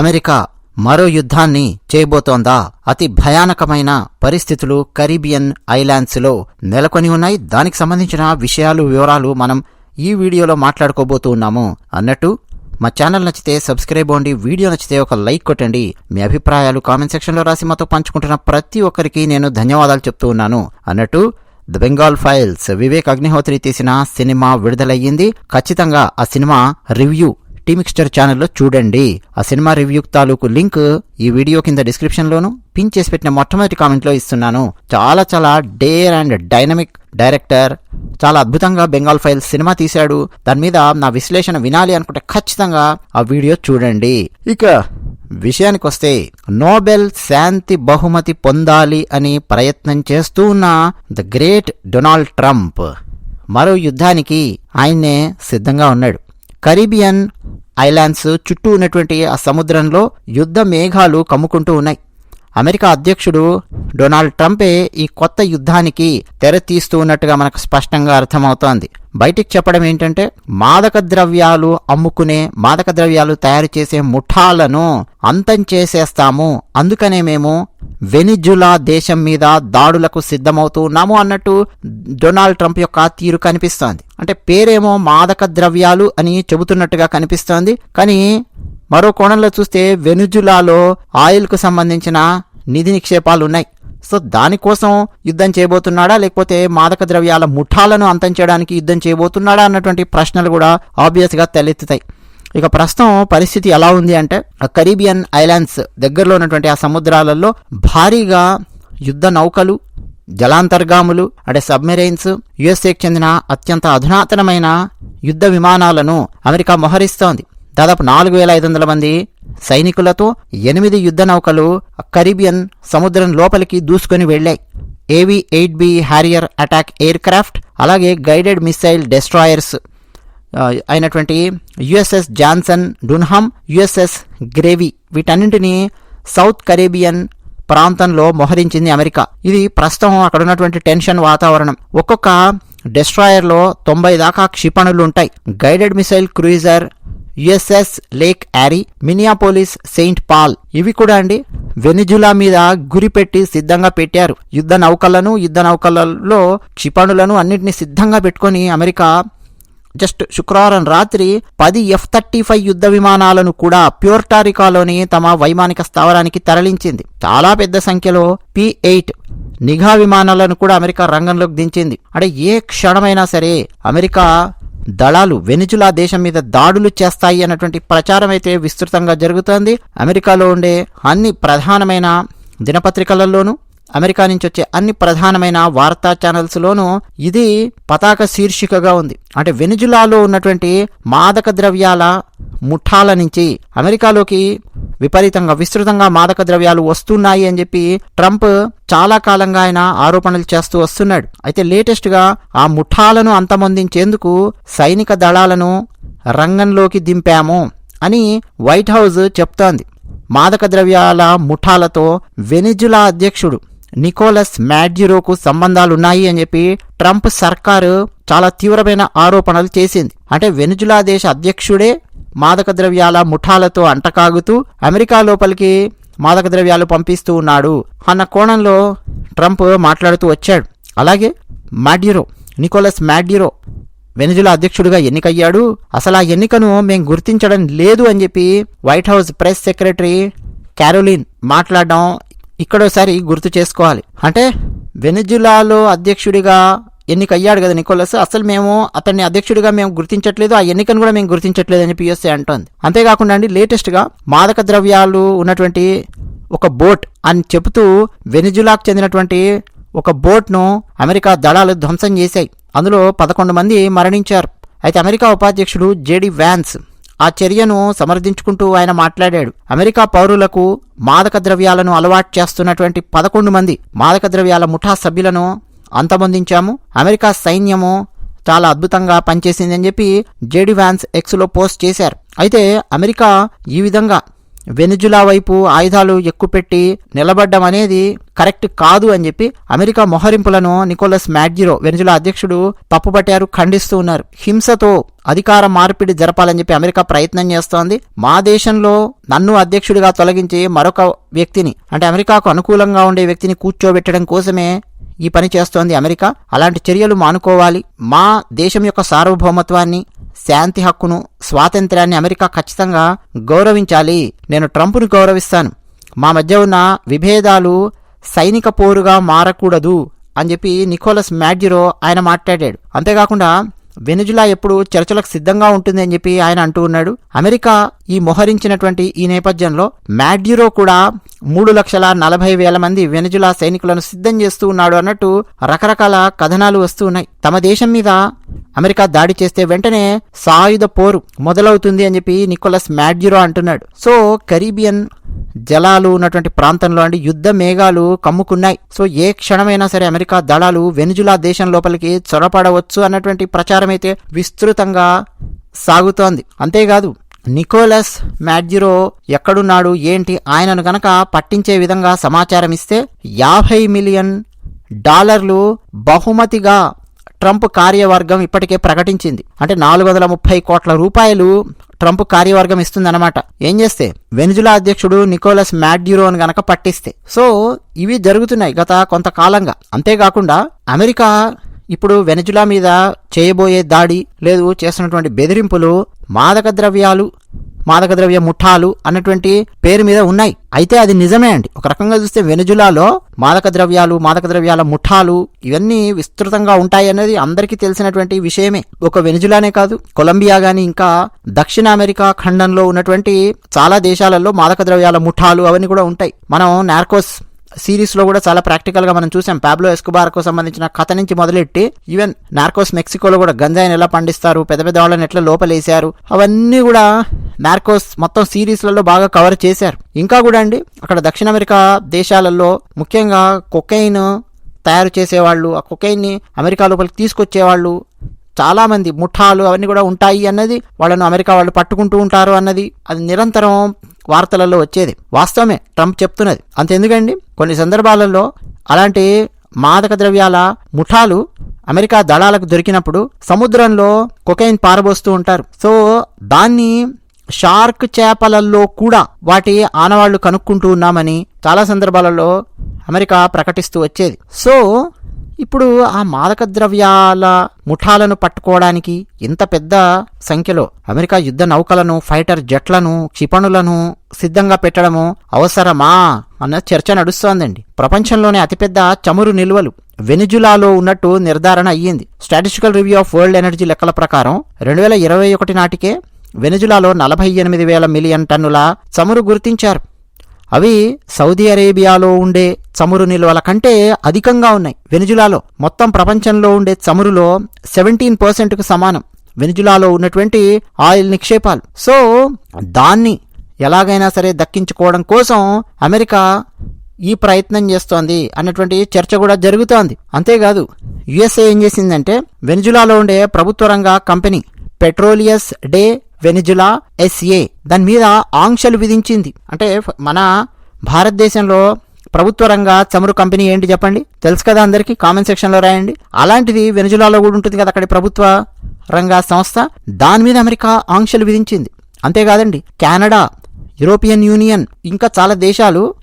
America మరో యుద్ధాన్ని చేయబోతోందా? అతి భయానకమైన పరిస్థితులు కరీబియన్ ఐలాండ్స్లో నెలకొని ఉన్నాయి. దానికి సంబంధించిన విషయాలు వివరాలు మనం ఈ వీడియోలో మాట్లాడుకోబోతూ ఉన్నాము అన్నట్టు మా ఛానల్ నచ్చితే సబ్స్క్రైబ్ అవ్వండి. వీడియో నచ్చితే ఒక లైక్ కొట్టండి. మీ అభిప్రాయాలు కామెంట్ సెక్షన్లో రాసి మాతో పంచుకుంటున్న ప్రతి ఒక్కరికి నేను ధన్యవాదాలు చెప్తూ ఉన్నాను. అన్నట్టు the Bengal Files Vivek Agnihotri తీసిన సినిమా విడుదలయ్యింది. ఖచ్చితంగా ఆ సినిమా రివ్యూ టీమిక్స్టర్ ఛానల్లో చూడండి. ఆ సినిమా రివ్యూ తాలూకు లింక్ ఈ వీడియో కింద డిస్క్రిప్షన్లోను పిన్ చేసి పెట్టిన మొట్టమొదటి కామెంట్లో ఇస్తున్నాను. చాలా చాలా డేర్ అండ్ డైనమిక్ డైరెక్టర్. చాలా అద్భుతంగా బెంగాల్ ఫైల్స్ సినిమా తీశాడు. దాని మీద నా విశ్లేషణ వినాలి అనుకుంటే ఖచ్చితంగా ఆ వీడియో చూడండి. ఇక విషయానికి వస్తే నోబెల్ శాంతి బహుమతి పొందాలి అని ప్రయత్నం చేస్తూ ఉన్న ద గ్రేట్ డొనాల్డ్ ట్రంప్ మరో యుద్ధానికి ఆయన్నే సిద్ధంగా ఉన్నాడు. కరీబియన్ ఐలాండ్స్ చుట్టూ ఉన్నటువంటి ఆ సముద్రంలో యుద్ధ మేఘాలు కమ్ముకుంటూ ఉన్నాయి. అమెరికా అధ్యక్షుడు డొనాల్డ్ ట్రంపే ఈ కొత్త యుద్ధానికి తెర తీస్తూ ఉన్నట్టుగా మనకు స్పష్టంగా అర్థమవుతోంది. బయటికి చెప్పడం ఏంటంటే మాదక ద్రవ్యాలు అమ్ముకునే మాదక ద్రవ్యాలు తయారు చేసే ముఠాలను అంతం చేసేస్తాము. అందుకనే మేము వెనిజులా దేశం మీద దాడులకు సిద్ధమవుతున్నాము అన్నట్టు డొనాల్డ్ ట్రంప్ యొక్క తీరు కనిపిస్తోంది. అంటే పేరేమో మాదక ద్రవ్యాలు అని చెబుతున్నట్టుగా కనిపిస్తోంది. కానీ మరో కోణంలో చూస్తే వెనుజులాలో ఆయిల్కు సంబంధించిన నిధి నిక్షేపాలు ఉన్నాయి. సో దానికోసం యుద్ధం చేయబోతున్నాడా? లేకపోతే మాదక ద్రవ్యాల ముఠాలను అంతం చేయడానికి యుద్ధం చేయబోతున్నాడా? అన్నటువంటి ప్రశ్నలు కూడా ఆబ్వియస్గా తలెత్తుతాయి. ఇక ప్రస్తుతం పరిస్థితి ఎలా ఉంది అంటే ఆ కరీబియన్ ఐలాండ్స్ దగ్గరలో ఉన్నటువంటి ఆ సముద్రాలలో భారీగా యుద్ధ నౌకలు జలాంతర్గాములు అంటే సబ్మెరైన్స్ యుఎస్ఏకి చెందిన అత్యంత అధునాతనమైన యుద్ధ విమానాలను అమెరికా మోహరిస్తోంది. దాదాపు నాలుగు వేల ఐదు వందల మంది సైనికులతో ఎనిమిది యుద్ధ నౌకలు కరీబియన్ సముద్రం లోపలికి దూసుకొని వెళ్ళాయి. A V eight B Harrier attack aircraft అలాగే గైడెడ్ మిసైల్ డెస్ట్రాయర్స్ అయినటువంటి USS Johnson Dunham USS Gravely వీటన్నింటినీ సౌత్ కరేబియన్ ప్రాంతంలో మోహరించింది అమెరికా. ఇది ప్రస్తుతం అక్కడ ఉన్నటువంటి టెన్షన్ వాతావరణం. ఒక్కొక్క డెస్ట్రాయర్లో తొంభై దాకా క్షిపణులు ఉంటాయి. Guided missile cruiser USS Lake Erie Minneapolis Saint Paul ఇవి కూడా అండి వెనిజులా మీద గురిపెట్టి సిద్ధంగా పెట్టారు. యుద్ధ నౌకలను యుద్ధ నౌకలలో క్షిపణులను అన్నింటినీ సిద్ధంగా పెట్టుకొని అమెరికా జస్ట్ శుక్రవారం రాత్రి పది ఎఫ్ థర్టీ ఫైవ్ యుద్ధ విమానాలను కూడా ప్యూర్టారికాలోని తమ వైమానిక స్థావరానికి తరలించింది. చాలా పెద్ద సంఖ్యలో పి ఎయిట్ నిఘా విమానాలను కూడా అమెరికా రంగంలోకి దించింది. అంటే ఏ క్షణమైనా సరే అమెరికా దళాలు వెనిజులా దేశం మీద దాడులు చేస్తాయి అన్నటువంటి ప్రచారం అయితే విస్తృతంగా జరుగుతోంది. అమెరికాలో ఉండే అన్ని ప్రధానమైన దినపత్రికలలోనూ అమెరికా నుంచి వచ్చే అన్ని ప్రధానమైన వార్తా ఛానల్స్లోనూ ఇది పతాక శీర్షికగా ఉంది. అంటే వెనుజులాలో ఉన్నటువంటి మాదక ద్రవ్యాల ముఠాల నుంచి అమెరికాలోకి విపరీతంగా విస్తృతంగా మాదక ద్రవ్యాలు వస్తున్నాయి అని చెప్పి ట్రంప్ చాలా కాలంగా ఆయన ఆరోపణలు చేస్తూ వస్తున్నాడు. అయితే లేటెస్ట్గా ఆ ముఠాలను అంతమొందించేందుకు సైనిక దళాలను రంగంలోకి దింపాము అని వైట్ హౌస్ చెప్తోంది. మాదక ద్రవ్యాల ముఠాలతో వెనిజులా అధ్యక్షుడు నికోలస్ మ్యాడ్జిరోకు సంబంధాలున్నాయి అని చెప్పి ట్రంప్ సర్కారు చాలా తీవ్రమైన ఆరోపణలు చేసింది. అంటే వెనుజులా దేశ అధ్యక్షుడే మాదక ద్రవ్యాల ముఠాలతో అంటకాగుతూ అమెరికా లోపలికి మాదక ద్రవ్యాలు పంపిస్తూ ఉన్నాడు అన్న కోణంలో ట్రంప్ మాట్లాడుతూ వచ్చాడు. అలాగే మాడ్యూరో నికోలస్ మాడ్యూరో వెనుజులా అధ్యక్షుడిగా ఎన్నికయ్యాడు. అసలు ఆ ఎన్నికను మేము గుర్తించడం లేదు అని చెప్పి White House press secretary Karoline మాట్లాడడం ఇక్కడోసారి గుర్తు చేసుకోవాలి. అంటే వెనిజులాలో అధ్యక్షుడిగా ఎన్నికయ్యాడు కదా నికోలస్. అసలు మేము అతన్ని అధ్యక్షుడిగా మేము గుర్తించట్లేదు ఆ ఎన్నికను కూడా మేము గుర్తించట్లేదు అని పిఎస్సీ అంటోంది. అంతేకాకుండా అండి లేటెస్ట్గా మాదక ద్రవ్యాలు ఉన్నటువంటి ఒక బోట్ అని చెబుతూ వెనిజులాకు చెందినటువంటి ఒక బోట్ను అమెరికా దళాలు ధ్వంసం చేశాయి. అందులో పదకొండు మంది మరణించారు. అయితే అమెరికా ఉపాధ్యక్షుడు జేడి వ్యాన్స్ ఆ చర్యను సమర్థించుకుంటూ ఆయన మాట్లాడాడు. అమెరికా పౌరులకు మాదక ద్రవ్యాలను అలవాటు చేస్తున్నటువంటి పదకొండు మంది మాదక ద్రవ్యాల ముఠా సభ్యులను అంతమొందించాము. అమెరికా సైన్యము చాలా అద్భుతంగా పనిచేసిందని చెప్పి జేడి వ్యాన్స్ ఎక్స్లో పోస్ట్ చేశారు. అయితే అమెరికా ఈ విధంగా వెనుజులా వైపు ఆయుధాలు ఎక్కుపెట్టి నిలబడ్డం అనేది కరెక్ట్ కాదు అని చెప్పి అమెరికా మొహరింపులను నికోలస్ మ్యాడ్జిరో వెనుజులా అధ్యక్షుడు తప్పుపట్టారు ఖండిస్తూ ఉన్నారు. హింసతో అధికార మార్పిడి జరపాలని చెప్పి అమెరికా ప్రయత్నం చేస్తోంది. మా దేశంలో నన్ను అధ్యక్షుడిగా తొలగించి మరొక వ్యక్తిని అంటే అమెరికాకు అనుకూలంగా ఉండే వ్యక్తిని కూర్చోబెట్టడం కోసమే ఈ పని చేస్తోంది అమెరికా. అలాంటి చర్యలు మానుకోవాలి. మా దేశం యొక్క సార్వభౌమత్వాన్ని శాంతి హక్కును స్వాతంత్ర్యాన్ని అమెరికా ఖచ్చితంగా గౌరవించాలి. నేను ట్రంప్ను గౌరవిస్తాను. మా మధ్య ఉన్న విభేదాలు సైనిక పోరుగా మారకూడదు అని చెప్పి నికోలస్ మ్యాడ్జిరో ఆయన మాట్లాడాడు. అంతేకాకుండా వెనుజులా ఎప్పుడు చర్చలకు సిద్ధంగా ఉంటుంది అని చెప్పి ఆయన అంటూ ఉన్నాడు. అమెరికా ఈ మొహరించినటువంటి ఈ నేపథ్యంలో మ్యాడ్యూరో కూడా మూడు లక్షల నలభై వేల మంది వెనుజులా సైనికులను సిద్ధం చేస్తూ ఉన్నాడు అన్నట్టు రకరకాల కథనాలు వస్తూ ఉన్నాయి. తమ దేశం మీద అమెరికా దాడి చేస్తే వెంటనే సాయుధ పోరు మొదలవుతుంది అని చెప్పి నికోలస్ మ్యాడ్యూరో అంటున్నాడు. సో కరీబియన్ జలాలు ఉన్నటువంటి ప్రాంతంలో అండి యుద్ధ మేఘాలు కమ్ముకున్నాయి. సో ఏ క్షణమైనా సరే అమెరికా దళాలు వెనుజులా దేశం లోపలికి చొరపడవచ్చు అన్నటువంటి ప్రచారం అయితే విస్తృతంగా సాగుతోంది. అంతేకాదు నికోలస్ మ్యాడ్జిరో ఎక్కడున్నాడు ఏంటి? ఆయనను గనక పట్టించే విధంగా సమాచారం ఇస్తే యాభై మిలియన్ డాలర్లు బహుమతిగా ట్రంప్ కార్యవర్గం ఇప్పటికే ప్రకటించింది. అంటే నాలుగు వందల ముప్పై కోట్ల రూపాయలు ట్రంప్ కార్యవర్గం ఇస్తుందన్నమాట. ఏం చేస్తే? వెనుజులా అధ్యక్షుడు నికోలస్ మ్యాడ్యూరోను గనక పట్టిస్తే. సో ఇవి జరుగుతున్నాయి గత కొంతకాలంగా. అంతేకాకుండా అమెరికా ఇప్పుడు వెనుజులా మీద చేయబోయే దాడి లేదు చేస్తున్నటువంటి బెదిరింపులు మాదక ద్రవ్యాలు మాదక ద్రవ్య ముఠాలు అన్నటువంటి పేరు మీద ఉన్నాయి. అయితే అది నిజమే అండి. ఒక రకంగా చూస్తే వెనుజులాలో మాదక ద్రవ్యాలు మాదక ద్రవ్యాల ముఠాలు ఇవన్నీ విస్తృతంగా ఉంటాయి అనేది అందరికీ తెలిసినటువంటి విషయమే. ఒక వెనుజులానే కాదు కొలంబియా గాని ఇంకా దక్షిణ అమెరికా ఖండంలో ఉన్నటువంటి చాలా దేశాలలో మాదక ద్రవ్యాల ముఠాలు అవన్నీ కూడా ఉంటాయి. మనం నార్కోస్ సిరీస్లో కూడా చాలా ప్రాక్టికల్గా మనం చూసాం. పాబ్లో ఎస్కుబార్కు సంబంధించిన కథ నుంచి మొదలెట్టి ఈవెన్ నార్కోస్ మెక్సికోలో కూడా గంజాయిని ఎలా పండిస్తారు పెద్ద పెద్ద వాళ్ళని ఎట్లా లోపలేశారు అవన్నీ కూడా నార్కోస్ మొత్తం సిరీస్లలో బాగా కవర్ చేశారు. ఇంకా కూడా అండి అక్కడ దక్షిణ అమెరికా దేశాలలో ముఖ్యంగా కొకైన్ తయారు చేసేవాళ్ళు ఆ కొకైన్ని అమెరికా లోపలికి తీసుకొచ్చేవాళ్ళు చాలామంది ముఠాలు అవన్నీ కూడా ఉంటాయి అన్నది వాళ్ళను అమెరికా వాళ్ళు పట్టుకుంటూ ఉంటారు అన్నది అది నిరంతరం వార్తలలో వచ్చేది. వాస్తవమే ట్రంప్ చెప్తున్నది. అంతెందుకండి? కొన్ని సందర్భాలలో అలాంటి మాదక ద్రవ్యాల ముఠాలు అమెరికా దళాలకు దొరికినప్పుడు సముద్రంలో కొకైన్ పారబోస్తూ ఉంటారు. సో దాన్ని షార్క్ చేపలలో కూడా వాటి ఆనవాళ్ళు కనుక్కుంటూ ఉన్నామని చాలా సందర్భాలలో అమెరికా ప్రకటిస్తూ వచ్చేది. సో ఇప్పుడు ఆ మాదక ద్రవ్యాల ముఠాలను పట్టుకోవడానికి ఇంత పెద్ద సంఖ్యలో అమెరికా యుద్ధ నౌకలను ఫైటర్ జెట్లను క్షిపణులను సిద్ధంగా పెట్టడము అవసరమా అన్న చర్చ నడుస్తోందండి. ప్రపంచంలోనే అతిపెద్ద చమురు నిల్వలు వెనిజులాలో ఉన్నట్టు నిర్ధారణ అయ్యింది. Statistical review of world energy లెక్కల ప్రకారం రెండు వేల ఇరవై ఒకటి నాటికే వెనిజులాలో నలభై ఎనిమిది వేల మిలియన్ టన్నుల చమురు గుర్తించారు. అవి సౌదీ అరేబియాలో ఉండే చమురు నిల్వల కంటే అధికంగా ఉన్నాయి. వెనుజులాలో మొత్తం ప్రపంచంలో ఉండే చమురులో సెవెంటీన్ పర్సెంట్కు సమానం. వెనుజులాలో ఉన్నటువంటి ఆయిల్ నిక్షేపాలు. సో దాన్ని ఎలాగైనా సరే దక్కించుకోవడం కోసం అమెరికా ఈ ప్రయత్నం చేస్తోంది అన్నటువంటి చర్చ కూడా జరుగుతోంది. అంతేకాదు యుఎస్ఏ ఏం చేసిందంటే వెనుజులాలో ఉండే ప్రభుత్వ రంగ company Petroleos de Venezuela SA. దాని మీద ఆంక్షలు విధించింది. అంటే మన భారతదేశంలో ప్రభుత్వ రంగ చమురు కంపెనీ ఏంటి చెప్పండి? తెలుసు కదా అందరికీ? కామెంట్ సెక్షన్లో రాయండి. అలాంటిది వెనుజులాలో కూడా ఉంటుంది కదా అక్కడ ప్రభుత్వ రంగ సంస్థ. దాని మీద అమెరికా ఆంక్షలు విధించింది. అంతేకాదండి కెనడా యూరోపియన్ యూనియన్ ఇంకా చాలా దేశాలు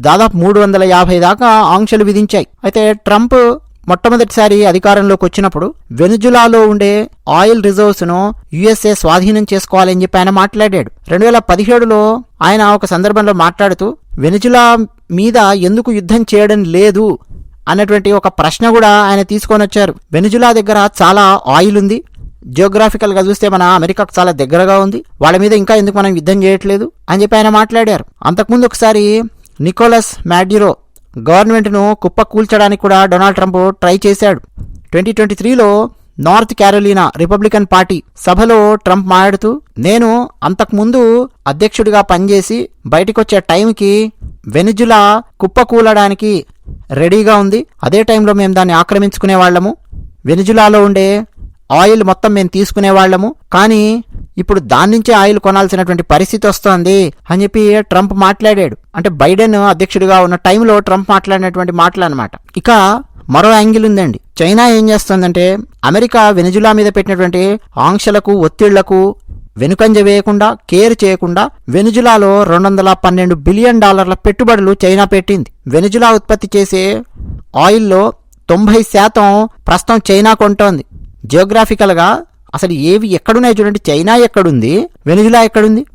దాదాపు మూడు వందల యాభై దాకా ఆంక్షలు విధించాయి. అయితే ట్రంప్ మొట్టమొదటిసారి అధికారంలోకి వచ్చినప్పుడు వెనుజులాలో ఉండే ఆయిల్ రిజర్వ్స్ను యుఎస్ఏ స్వాధీనం చేసుకోవాలని చెప్పి ఆయన మాట్లాడాడు. రెండు వేల పదిహేడులో ఆయన ఒక సందర్భంలో మాట్లాడుతూ వెనుజులా మీద ఎందుకు యుద్ధం చేయడం లేదు? అన్నటువంటి ఒక ప్రశ్న కూడా ఆయన తీసుకొని వచ్చారు. వెనుజులా దగ్గర చాలా ఆయిల్ ఉంది. జియోగ్రాఫికల్గా చూస్తే మన అమెరికాకు చాలా దగ్గరగా ఉంది. వాళ్ళ మీద ఇంకా ఎందుకు మనం యుద్ధం చేయట్లేదు? అని చెప్పి ఆయన మాట్లాడారు. అంతకుముందు ఒకసారి నికోలస్ మ్యాడ్యూరో గవర్నమెంట్ను కుప్ప కూల్చడానికి కూడా డొనాల్డ్ ట్రంప్ ట్రై చేశాడు. ట్వంటీ ట్వంటీ త్రీలో నార్త్ క్యారోలినా రిపబ్లికన్ పార్టీ సభలో ట్రంప్ మాట్లాడుతూ నేను అంతకుముందు అధ్యక్షుడిగా పనిచేసి బయటకొచ్చే టైంకి వెనుజులా కుప్ప కూలడానికి రెడీగా ఉంది. అదే టైంలో మేము దాన్ని ఆక్రమించుకునే వాళ్ళము వెనుజులాలో ఉండే ఆయిల్ మొత్తం మేము తీసుకునే వాళ్ళము కానీ ఇప్పుడు దాని నుంచే ఆయిల్ కొనాల్సినటువంటి పరిస్థితి వస్తోంది అని చెప్పి ట్రంప్ మాట్లాడాడు. అంటే బైడెన్ అధ్యక్షుడిగా ఉన్న టైంలో ట్రంప్ మాట్లాడినటువంటి మాటలు అనమాట ఇక మరో యాంగిల్ ఉందండి. చైనా ఏం చేస్తుందంటే అమెరికా వెనిజులా మీద పెట్టినటువంటి ఆంక్షలకు ఒత్తిళ్ళకు వెనుకంజ వేయకుండా కేర్ చేయకుండా వెనుజులాలో రెండు వందల పన్నెండు బిలియన్ డాలర్ల పెట్టుబడులు చైనా పెట్టింది. వెనుజులా ఉత్పత్తి చేసే ఆయిల్లో తొంభై శాతం ప్రస్తుతం చైనా కొంటోంది. జియోగ్రాఫికల్గా అసలు ఏవి ఎక్కడున్నాయి చూడండి. చైనా ఎక్కడుంది? వెనుజులా ఎక్కడుంది?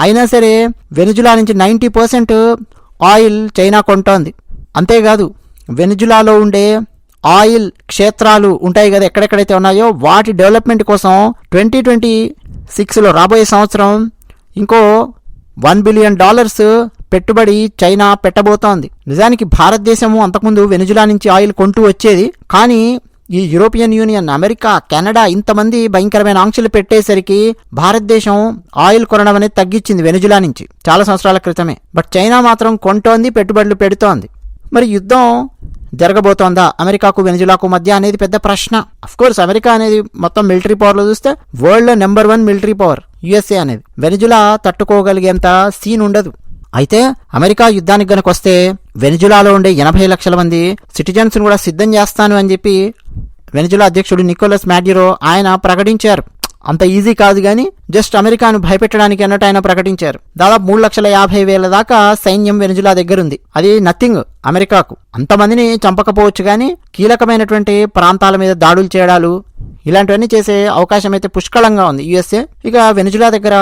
అయినా సరే వెనుజులా నుంచి నైంటీ పర్సెంట్ ఆయిల్ చైనా కొంటోంది. అంతేకాదు వెనుజులాలో ఉండే ఆయిల్ క్షేత్రాలు ఉంటాయి కదా ఎక్కడెక్కడైతే ఉన్నాయో వాటి డెవలప్మెంట్ కోసం ట్వంటీ ట్వంటీ సిక్స్లో రాబోయే సంవత్సరం ఇంకో వన్ బిలియన్ డాలర్స్ పెట్టుబడి చైనా పెట్టబోతోంది. నిజానికి భారతదేశము అంతకుముందు వెనుజులా నుంచి ఆయిల్ కొంటూ వచ్చేది. కానీ ఈ యూరోపియన్ యూనియన్ అమెరికా కెనడా ఇంతమంది భయంకరమైన ఆంక్షలు పెట్టేసరికి భారతదేశం ఆయిల్ కొనడం అనేది తగ్గించింది వెనుజులా నుంచి చాలా సంవత్సరాల క్రితమే. బట్ చైనా మాత్రం కొంటోంది పెట్టుబడులు పెడుతోంది. మరి యుద్ధం జరగబోతోందా? అమెరికాకు వెనుజులాకు మధ్య అనేది పెద్ద ప్రశ్న. కోర్స్ అమెరికా అనేది మొత్తం మిలిటరీ పవర్లో చూస్తే వరల్డ్లో number one military power USA అనేది. వెనుజులా తట్టుకోగలిగేంత సీన్ ఉండదు. అయితే అమెరికా యుద్ధానికి గనకొస్తే వెనిజులాలో ఉండే ఎనభై లక్షల మంది సిటిజన్స్ను కూడా సిద్ధం చేస్తాను అని చెప్పి వెనిజులా అధ్యక్షుడు నికోలస్ మ్యాడ్యూరో ఆయన ప్రకటించారు. అంత ఈజీ కాదు కానీ జస్ట్ అమెరికాను భయపెట్టడానికి అన్నట్టు ఆయన ప్రకటించారు. దాదాపు మూడు లక్షల యాభై వేల దాకా సైన్యం వెనుజులా దగ్గరుంది. అది నథింగ్ అమెరికాకు. అంతమందిని చంపకపోవచ్చు కానీ కీలకమైనటువంటి ప్రాంతాల మీద దాడులు చేయడాలు ఇలాంటివన్నీ చేసే అవకాశం అయితే పుష్కలంగా ఉంది. యుఎస్ఏ ఇక వెనుజులా దగ్గర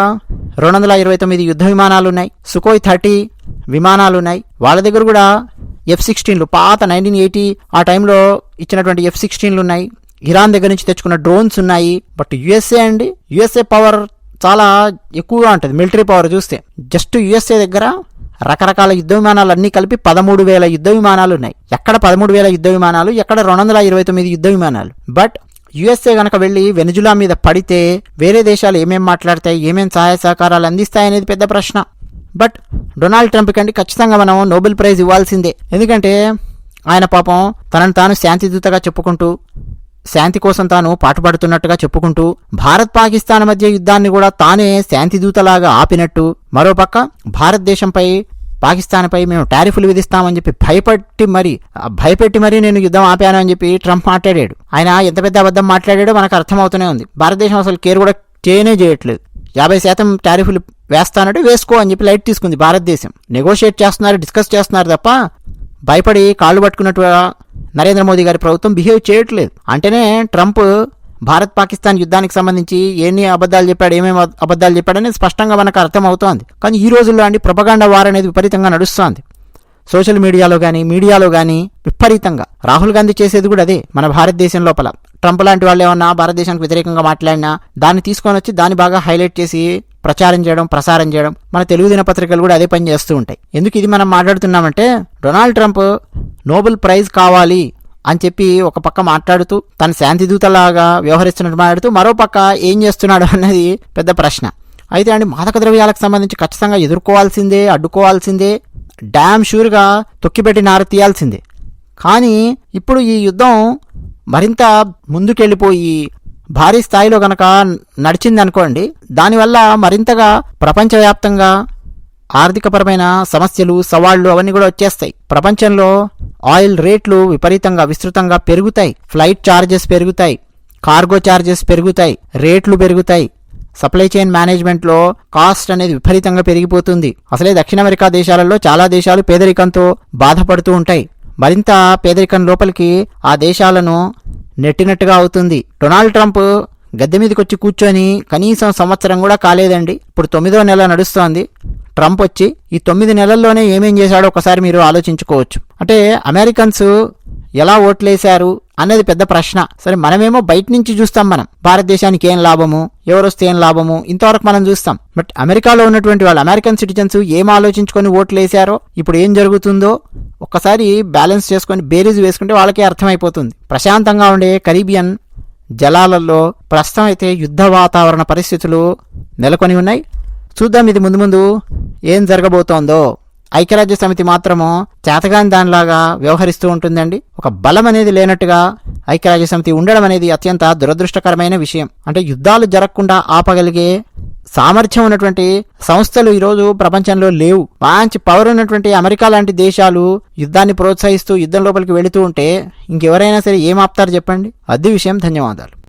రెండు వందల ఇరవై తొమ్మిది యుద్ధ విమానాలు ఉన్నాయి సుకోయ్ థర్టీ విమానాలు ఉన్నాయి వాళ్ళ దగ్గర కూడా ఎఫ్ సిక్స్టీన్లు పాత నైన్టీన్ ఎయిటీ ఆ టైంలో ఇచ్చినటువంటి ఎఫ్ సిక్స్టీన్లు ఉన్నాయి ఇరాన్ దగ్గర నుంచి తెచ్చుకున్న డ్రోన్స్ ఉన్నాయి. బట్ యుఎస్ఏ అండి యుఎస్ఏ పవర్ చాలా ఎక్కువగా ఉంటుంది మిలిటరీ పవర్ చూస్తే. జస్ట్ యుఎస్ఏ దగ్గర రకరకాల యుద్ధ విమానాలు అన్నీ కలిపి పదమూడు వేల యుద్ధ విమానాలు ఉన్నాయి. ఎక్కడ పదమూడు వేల యుద్ధ విమానాలు ఎక్కడ రెండు వందల ఇరవై తొమ్మిది యుద్ధ విమానాలు. బట్ యుఎస్ఏ కనుక వెళ్ళి వెనుజులా మీద పడితే వేరే దేశాలు ఏమేం మాట్లాడతాయి ఏమేం సహాయ సహకారాలు అందిస్తాయి అనేది పెద్ద ప్రశ్న. బట్ డొనాల్డ్ ట్రంప్ కంటే ఖచ్చితంగా మనం నోబెల్ ప్రైజ్ ఇవ్వాల్సిందే. ఎందుకంటే ఆయన పాపం తనను తాను శాంతిదూతగా చెప్పుకుంటూ శాంతి కోసం తాను పాటుపడుతున్నట్టుగా చెప్పుకుంటూ భారత్ పాకిస్తాన్ మధ్య యుద్ధాన్ని కూడా తానే శాంతిదూతలాగా ఆపినట్టు మరోపక్క భారతదేశంపై పాకిస్తాన్పై మేము టారిఫ్లు విధిస్తామని చెప్పి భయపెట్టి మరి భయపెట్టి మరీ నేను యుద్ధం ఆపాను అని చెప్పి ట్రంప్ మాట్లాడాడు. ఆయన ఎంత పెద్ద అబద్ధం మాట్లాడాడో మనకు అర్థమవుతూనే ఉంది. భారతదేశం అసలు కేర్ కూడా చేయనే చేయట్లేదు. యాభై శాతం టారిఫ్లు వేస్తానంటే వేసుకో అని చెప్పి లైట్ తీసుకుంది భారతదేశం. నెగోషియేట్ చేస్తున్నారు డిస్కస్ చేస్తున్నారు తప్ప భయపడి కాళ్ళు పట్టుకున్నట్టుగా నరేంద్ర మోదీ గారి ప్రభుత్వం బిహేవ్ చేయట్లేదు. అంటేనే ట్రంప్ భారత్ పాకిస్తాన్ యుద్ధానికి సంబంధించి ఎన్ని అబద్ధాలు చెప్పాడు ఏమేమి అబద్ధాలు చెప్పాడని స్పష్టంగా మనకు అర్థమవుతోంది. కానీ ఈ రోజుల్లో అండి ప్రపగాండ వార్ అనేది విపరీతంగా నడుస్తోంది. సోషల్ మీడియాలో కానీ మీడియాలో కానీ విపరీతంగా. రాహుల్ గాంధీ చేసేది కూడా అదే మన భారతదేశం లోపల. ట్రంప్ లాంటి వాళ్ళు ఏమన్నా భారతదేశానికి వ్యతిరేకంగా మాట్లాడినా దాన్ని తీసుకొని వచ్చి దాన్ని బాగా హైలైట్ చేసి ప్రచారం చేయడం ప్రసారం చేయడం మన తెలుగు దినపత్రికలు కూడా అదే పని చేస్తూ ఉంటాయి. ఎందుకు ఇది మనం మాట్లాడుతున్నామంటే డొనాల్డ్ ట్రంప్ నోబెల్ ప్రైజ్ కావాలి అని చెప్పి ఒక పక్క మాట్లాడుతూ తన శాంతిదూతలాగా వ్యవహరిస్తున్నట్టు మాట్లాడుతూ మరో పక్క ఏం చేస్తున్నాడు అన్నది పెద్ద ప్రశ్న. అయితే అండి మాదక ద్రవ్యాలకు సంబంధించి ఖచ్చితంగా ఎదుర్కోవాల్సిందే అడ్డుకోవాల్సిందే డ్యామ్ షూర్గా తొక్కిపెట్టి నార తీయాల్సిందే. కానీ ఇప్పుడు ఈ యుద్ధం మరింత ముందుకెళ్ళిపోయి భారీ స్థాయిలో గనక నడిచింది అనుకోండి దానివల్ల మరింతగా ప్రపంచవ్యాప్తంగా ఆర్థికపరమైన సమస్యలు సవాళ్ళు అవన్నీ కూడా వచ్చేస్తాయి. ప్రపంచంలో ఆయిల్ రేట్లు విపరీతంగా విస్తృతంగా పెరుగుతాయి. ఫ్లైట్ ఛార్జెస్ పెరుగుతాయి. కార్గో ఛార్జెస్ పెరుగుతాయి. రేట్లు పెరుగుతాయి. సప్లై చైన్ మేనేజ్మెంట్లో కాస్ట్ అనేది విపరీతంగా పెరిగిపోతుంది. అసలే దక్షిణ అమెరికా దేశాలలో చాలా దేశాలు పేదరికంతో బాధపడుతూ ఉంటాయి. మరింత పేదరికం లోపలికి ఆ దేశాలను నెట్టినట్టుగా అవుతుంది. డొనాల్డ్ ట్రంప్ గద్దె మీదకి వచ్చి కూర్చొని కనీసం సంవత్సరం కూడా కాలేదండి. ఇప్పుడు తొమ్మిదో నెల నడుస్తోంది. ట్రంప్ వచ్చి ఈ తొమ్మిది నెలల్లోనే ఏమేం చేశాడో ఒకసారి మీరు ఆలోచించుకోవచ్చు. అంటే అమెరికన్స్ ఎలా ఓట్లేశారు? అన్నది పెద్ద ప్రశ్న. సరే మనమేమో బయట నుంచి చూస్తాం మనం. భారతదేశానికి ఏం లాభము? ఎవరు వస్తే ఏం లాభము? ఇంతవరకు మనం చూస్తాం. బట్ అమెరికాలో ఉన్నటువంటి వాళ్ళు అమెరికన్ సిటిజన్స్ ఏం ఆలోచించుకొని ఓట్లు వేశారో ఇప్పుడు ఏం జరుగుతుందో ఒక్కసారి బ్యాలెన్స్ చేసుకొని బేరీజ్ వేసుకుంటే వాళ్ళకే అర్థమైపోతుంది. ప్రశాంతంగా ఉండే కరీబియన్ జలాలలో ప్రస్తుతం అయితే యుద్ధ వాతావరణ పరిస్థితులు నెలకొని ఉన్నాయి. చూద్దాం ఇది ముందు ముందు ఏం జరగబోతోందో. ఐక్యరాజ్య సమితి మాత్రము చేతగాని దానిలాగా వ్యవహరిస్తూ ఉంటుందండి. ఒక బలం అనేది లేనట్టుగా ఐక్యరాజ్య సమితి ఉండడం అనేది అత్యంత దురదృష్టకరమైన విషయం. అంటే యుద్ధాలు జరగకుండా ఆపగలిగే సామర్థ్యం ఉన్నటువంటి సంస్థలు ఈరోజు ప్రపంచంలో లేవు. మంచి పవర్ ఉన్నటువంటి అమెరికా లాంటి దేశాలు యుద్ధాన్ని ప్రోత్సహిస్తూ యుద్ధం లోపలికి వెళుతూ ఉంటే ఇంకెవరైనా సరే ఏం ఆపుతారు చెప్పండి? అది విషయం ధన్యవాదాలు.